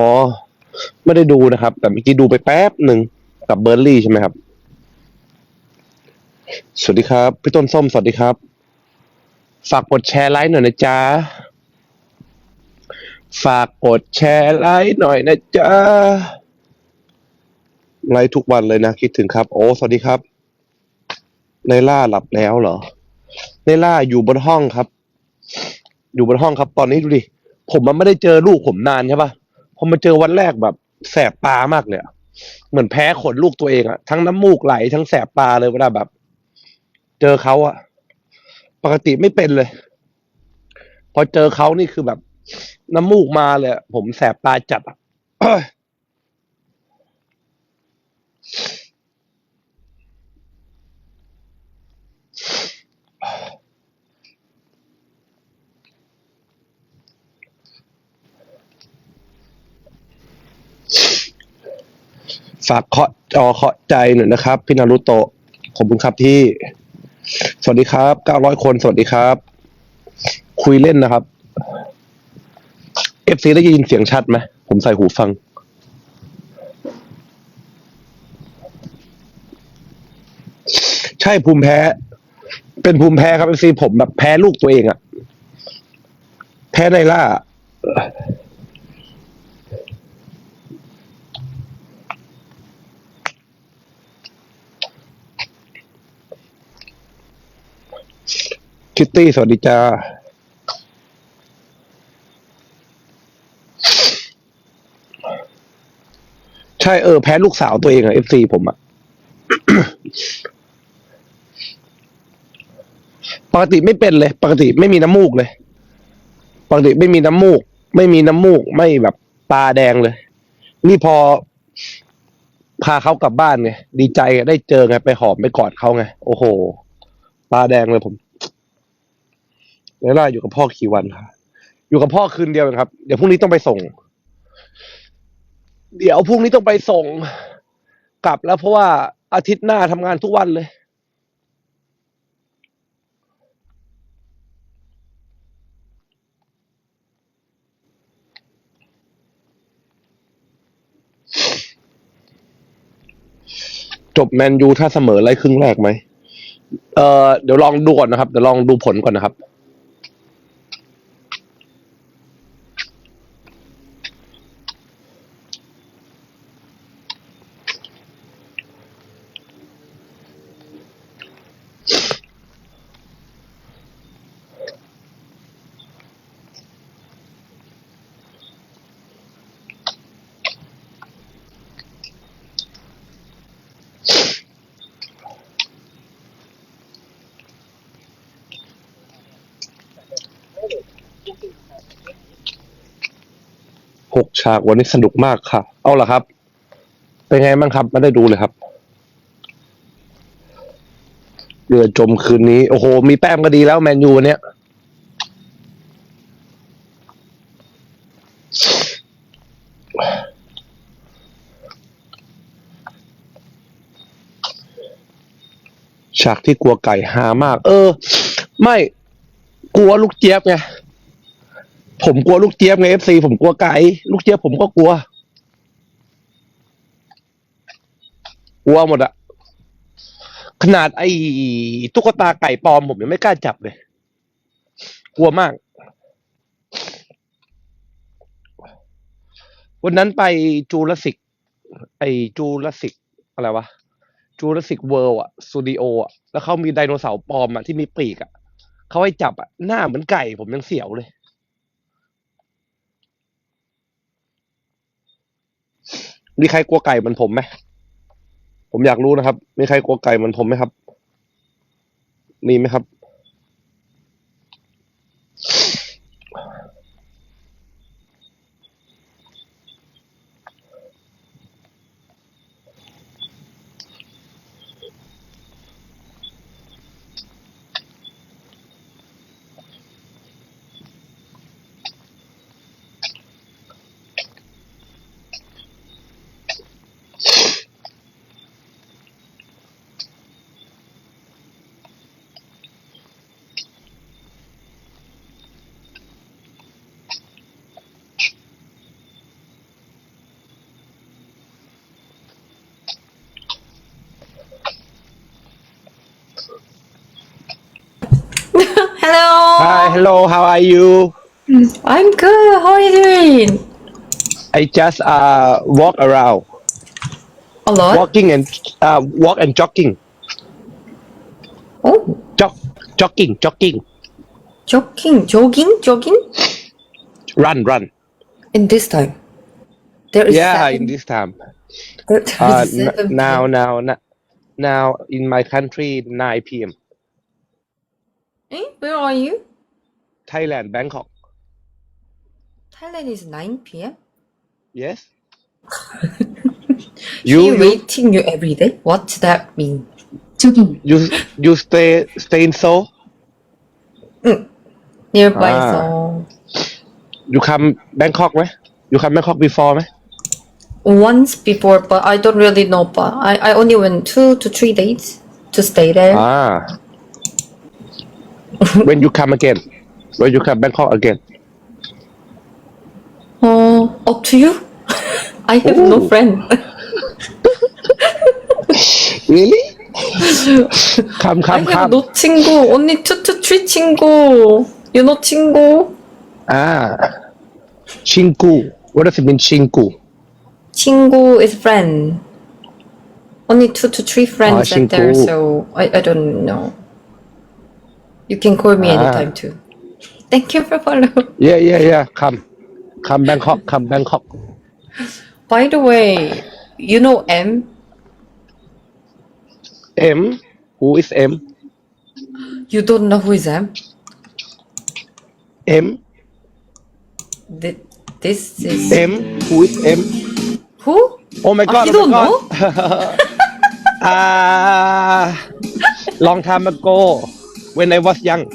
อ๋อ ไม่ได้ดูนะครับ แต่เมื่อกี้ดูไปแป๊บหนึ่งกับเบอร์ลี่ใช่ไหมครับ สวัสดีครับ พี่ต้นส้มสวัสดีครับ ฝากกดแชร์ไลค์หน่อยนะจ๊ะ ฝากกดแชร์ไลค์หน่อยนะจ๊ะ ไลค์ทุกวันเลยนะ คิดถึงครับ โอ้สวัสดีครับ ในล่าหลับแล้วเหรอ ในล่าอยู่บนห้องครับ อยู่บนห้องครับ ตอนนี้ดูดิ ผมมันไม่ได้เจอลูกผมนานใช่ปะ พอมาเจอวันแรกแบบแสบตามากเลยอะเหมือนแพ้ขนลูกตัวเองอะทั้งน้ำมูกไหลทั้งแสบตาเลยเวลาแบบ เจอเขาอะปกติไม่เป็นเลย พอเจอเขานี่คือแบบ น้ำมูกมาเลยผมแสบตาจัดอะ ฝากเคาะจอเคาะใจหน่อยนะครับ พี่นารุโตะขอบคุณครับพี่ สวัสดีครับเก้าร้อยคนสวัสดีครับ คุยเล่นนะครับเอฟซีได้ยินเสียงชัดไหมผมใส่หูฟัง ใช่ภูมิแพ้ เป็นภูมิแพ้ครับเอฟซีผมแบบแพ้ลูกตัวเองอะแพ้ในล่า คิตตี้สวัสดีจ้าใช่เออแพ้ลูกสาวตัวเองอะเอฟซีผมอะปกติไม่เป็นเลย ปกติไม่มีน้ำมูกเลย ปกติไม่มีน้ำมูก ไม่มีน้ำมูก ไม่แบบตาแดงเลย นี่พอ พาเขากลับบ้านไงดีใจไงได้เจอไงไปหอมไปกอดเขาไง โอ้โห ตาแดงเลยผม แล้วล่าอยู่กับพ่อกี่วันครับอยู่กับพ่อคืนเดียวครับ เดี๋ยวพรุ่งนี้ต้องไปส่ง เดี๋ยวพรุ่งนี้ต้องไปส่ง กลับแล้วเพราะว่าอาทิตย์หน้าทำงานทุกวันเลย จบแมนยูถ้าเสมอไรครึ่งแรกไหม เออเดี๋ยวลองดูก่อนนะครับ เดี๋ยวลองดูผลก่อนนะครับ กฉากวันนี้สนุกมากค่ะ เอาล่ะครับ เป็นไงบ้างครับ ไม่ได้ดูเลยครับ เรือจมคืนนี้ โอ้โห มีแต้มก็ดีแล้วแมนยูวันเนี้ยฉากที่กลัวไก่หามาก เออ ไม่ กลัวลูกเจี๊ยบไง ผมกลัวลูกเจี๊ยบไงเอฟซีผมกลัวไก่ลูกเจี๊ยบผมก็กลัว กลัวหมดอะขนาดไอ้ตุ๊กตาไก่ปลอมผมยังไม่กล้าจับเลย กลัวมาก วันนั้นไปจูราสิก ไอจูราสิก อะไรวะ จูราสิกเวิลด์อะสตูดิโออะแล้วเขามีไดโนเสาร์ปลอมอะที่มีปีกอะเขาให้จับอะหน้าเหมือนไก่ผมยังเสียวเลย มีใครกลัวไก่มันผมไหมผมอยากรู้นะครับ มีใครกลัวไก่มันผมไหมครับ มีไหมครับ hello how are you I'm good. How are you doing? I just uh walk around A lot. walking and uh walk and jogging Oh, jog jogging jogging jogging, jogging, jogging. run run In this time, there is yeah seven, in this time there, uh n- seven now PM. now now in my country 9 p.m Eh, where are you? Thailand Bangkok Thailand is 9 p.m. yes You, you he you waiting you every day. What's that mean? jogging, you you stay stay in Seoul Nearby, Ah. so you come Bangkok ไหม you come Bangkok before ไหม once before, but I don't really know. But I, I only went two to three days to stay there. ah when you come again when you come Bangkok again Oh, up to you. I have no Ooh. friend. really come I come have come no 친구. Only two to three 친구. You know 친구? ah Chingu what does it mean Chingu 친구 is friend. Only two to three friends Ah, are there, 친구. so I, I don't know. You can call me Ah. anytime too. Thank you for follow. yeah yeah yeah. Come. Come Bangkok. Come Bangkok. By the way, you know M? M? Who is M? You don't know who is M? M? Th- This is M? Who is M? Who? oh my Ah, god you oh don't my know? god ah long time ago when I was young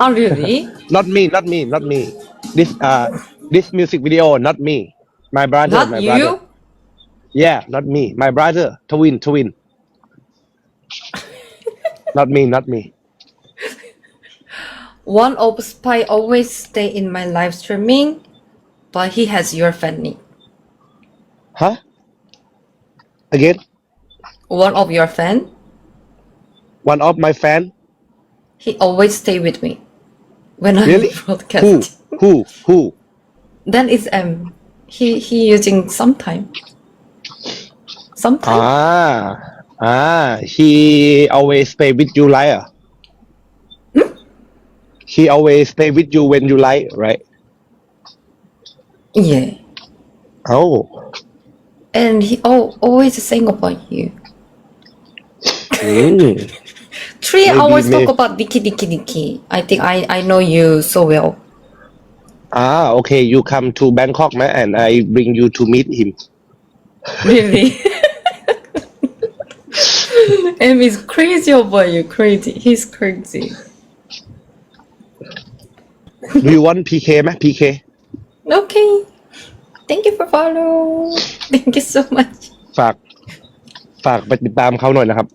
Oh really? not me not me not me. This uh this music video not me. My brother Not my you? brother yeah not me. My brother twin twin. Not me not me. One of spy always stay in my live streaming, but he has your fan name. huh? Again? One of your fan, one of my fan? He always stay with me when I'm Really? who who who Then it's M. He he using sometime. Sometime. ah ah he always stay with you liar he always stay with you when you lie right Yeah. oh And he oh always saying about you. mm. Three Maybe- hours talk may- about Nikki Nikki Nikki. I think I I know you so well. ah okay you come to Bangkok man and I bring you to meet him Really. M is crazy about you. Crazy. He's crazy. do you want PK ไหม PK Okay. Thank you for follow. Thank you so much. ฝาก ฝากไปติดตามเขาหน่อยนะครับ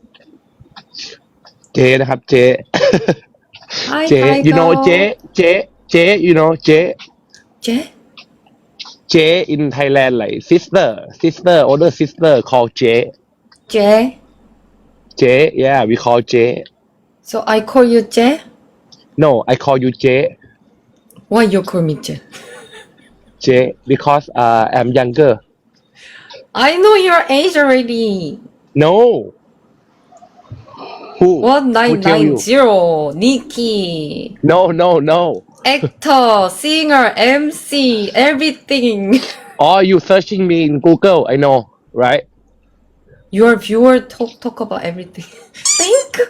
เจนะครับ เจ Hi, เจ hi, you know girl. เจ เจ เจ you know เจ Jay? เจ in Thailand like sister sister older sister call เจ Jay? เจ yeah we call เจ So I call you Jay? no I call you เจ Why you call me Jay? เจ because uh I'm younger I know your age already. no who One nine Who tell nine you? zero. Nikki. no no no Actor, singer, MC, everything. oh you searching me in Google I know right Your viewer talk talk about everything. Thank you.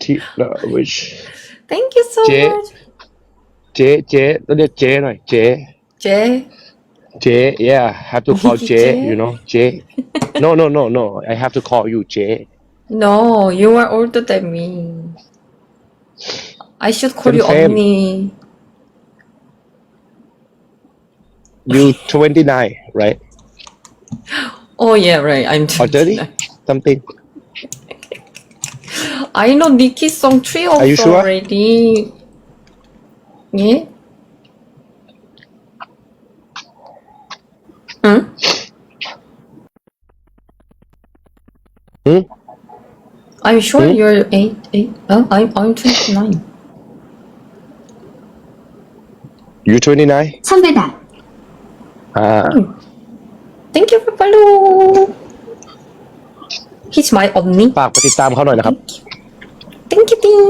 T which Thank you so Jay. much. เจ เจต้องเรียกเจหน่อย เจ Jay. J, yeah, have to call J, J? you know, J. No, no, no, no. I have to call you J. No, you are older than me. I should call Same, you same. You 29, right? Oh yeah, right. I'm Or 30? 29. Something. I know Nikki's song three also Are you sure? already. Yeah. Hmm? Hmm? I'm sure Hmm? you're eight, eight. Uh, I'm I'm 29. you 29 선배다. ah Thank you for follow. He's my 언니. ฝากไปติดตามเขาหน่อยนะครับ Thank you, ding.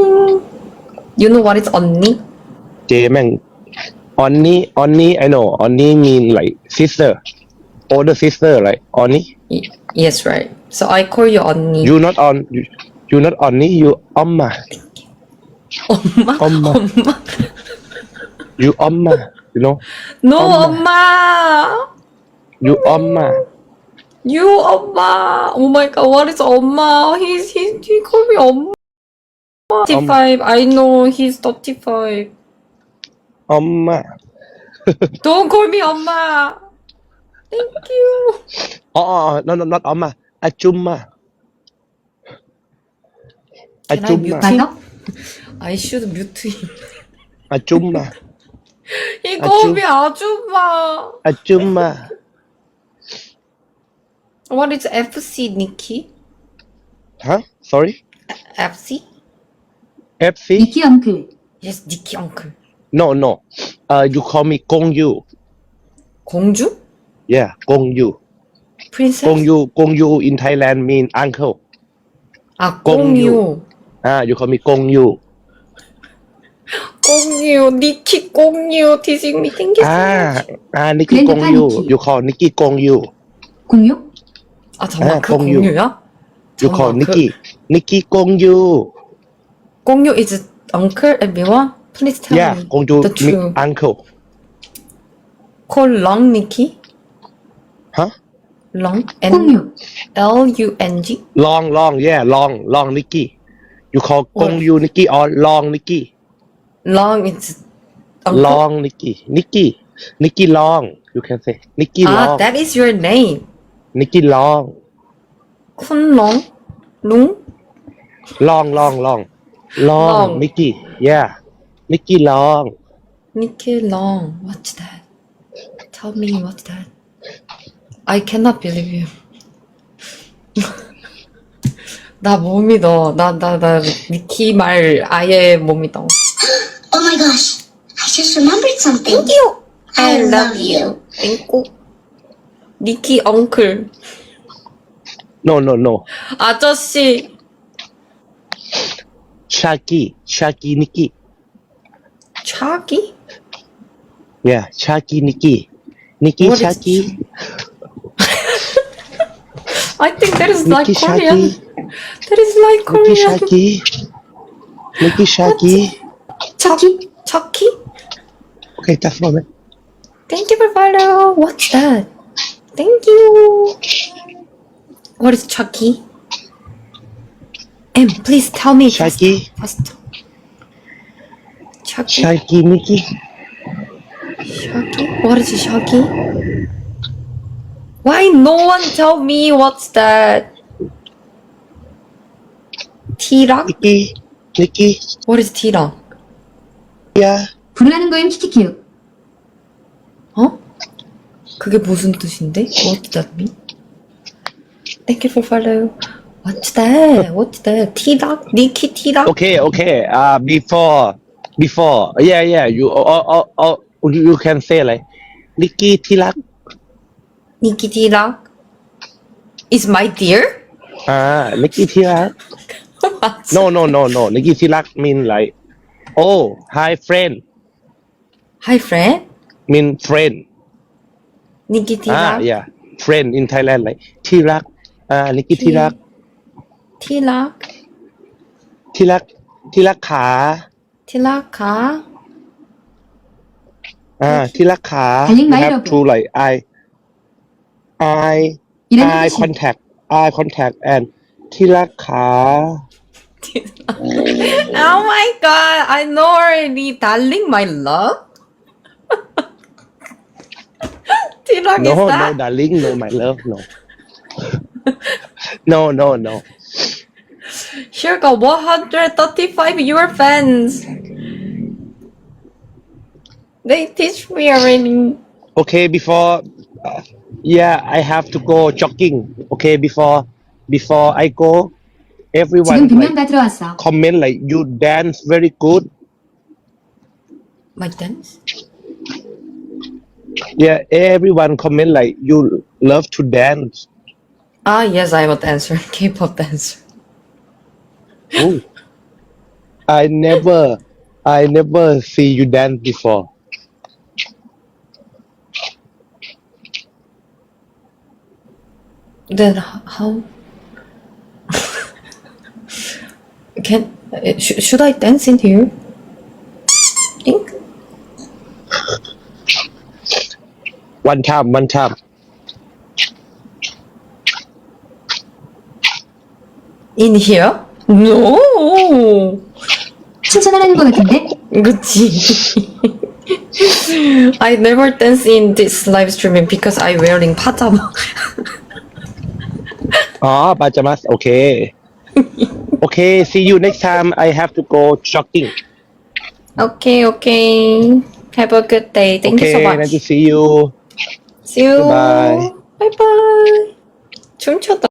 You know what is 언니? เจแม่ง on นี้ on นี้ I know on นี้ mean like sister older sister like on นี้ Y- Yes, right. So I call you Onni. You not on you, you not Onni, you Amma. Omma? Omma. You Amma, you know? No, Omma. You Amma. You Omma. Oh my god, what is Omma? He's, he, he called me Omma. 35. I know he's 35. Amma. Don't call me Omma. Thank you. Oh, no, no, not Amma. Achumma. Can I should mute him? 나가? I should mute him. Achumma. 이거비 아줌마. Achumma. What is FC, Nikki? Huh? Sorry? FC? FC? 니키 uncle. Yes, Nikki uncle. No, no. Uh, you call me Gong Yu. 공주? Yeah, Gong Yu. princess? 공유 공유 in Thailand mean uncle. 아, 꽁유. 아, you call me 공유. 꽁유, 니키 꽁유, teaching me thank you so 아, much. 아 니키 그러니까 공유. 니키. you call 니키 공유. 공유? 아, 잠깐만, 아, 그 꽁유. 공유야? you call 잠깐만, 니키 니키 공유. 그 공유 is uncle and Miwa? Please tell Yeah, me 공유 the mean truth. uncle. Call long Nikki? Long N L U N G. Long, long, yeah, long, long Nikki. You call Gong Yu Nikki or Long Nikki? Long it's. Long Nikki. Nikki. Nikki Long. You can say Nikki ah, Long. that is your name. Nikki Long. Kun Long. Long, long, long. Long, Long. Nikki. Yeah. Nikki Long. Nikki Long. What's that? Tell me what's that. I cannot believe you. 나 못 믿어. 나, 나, 나, 니키 말 아예 못 믿어. Oh my gosh, I just remembered something. Thank you. I love you. 땡꾸. 니키 엉클. no no no 아저씨. Shaki Shaki Nikki 차기? yeah Shaki Nikki Nikki What is Shaki I think that is like Nikki Korean. That is like Korean. Mickey Shaki. Mickey Shaki. Chucky? Chucky? Okay, that's from it. Thank you for. What's that? Thank you. What is Chucky? And please tell me. fast- Shaki. Fast. Chucky. Shaki Nikki. Shaggy? What is Chucky? Why no one tell me what's that? T-Rock? Nikki Nikki What is T-Rock? yeah 불나는 거임 키키키우. 어? 그게 무슨 뜻인데? What's that mean? Thank you for follow. What's that? What's that? T-Rock? Nikki T-Rock? okay okay uh before before yeah yeah you oh, oh, oh, you can say like Nikki นิกิที่รัก is my dear อ่านิกกี้ที่รัก no no no no นิกกี้ที่รัก mean like oh hi friend hi friend mean friend นิกกี้ทีอ่า รัก yeah friend in Thailand like ที่รักอ่านิกกี้ที่รักที่รัก ที่รักที่รักขาที่รักค่อ่าที่รักขา Can you write have a bit? to like I eye eye contact eye contact and ที่รักขา oh my god I know already darling my love. Tilak no no darling no my love no. No no no. Here got 135 your fans. They teach me already. Okay before yeah I have to go jogging okay before before I go everyone 지금 두 명 like 다 들어왔어. comment like you dance very good My dance? yeah everyone comment like you love to dance Ah, yes, I'm a dancer. K-pop dancer. Ooh. I never I never see you dance before Then h- how? Can uh, sh- should I dance in here? Think one time one time in here? No. 칭찬하라는 것 같은데? 그치. I never dance in this live streaming because I wearing pajama. อ๋อปาจามัสโอเค โอเค see you next time I have to go jogging okay, okay. Have a good day. Thank okay you so much. nice to see you See you. Goodbye. Bye bye. 춤췄다.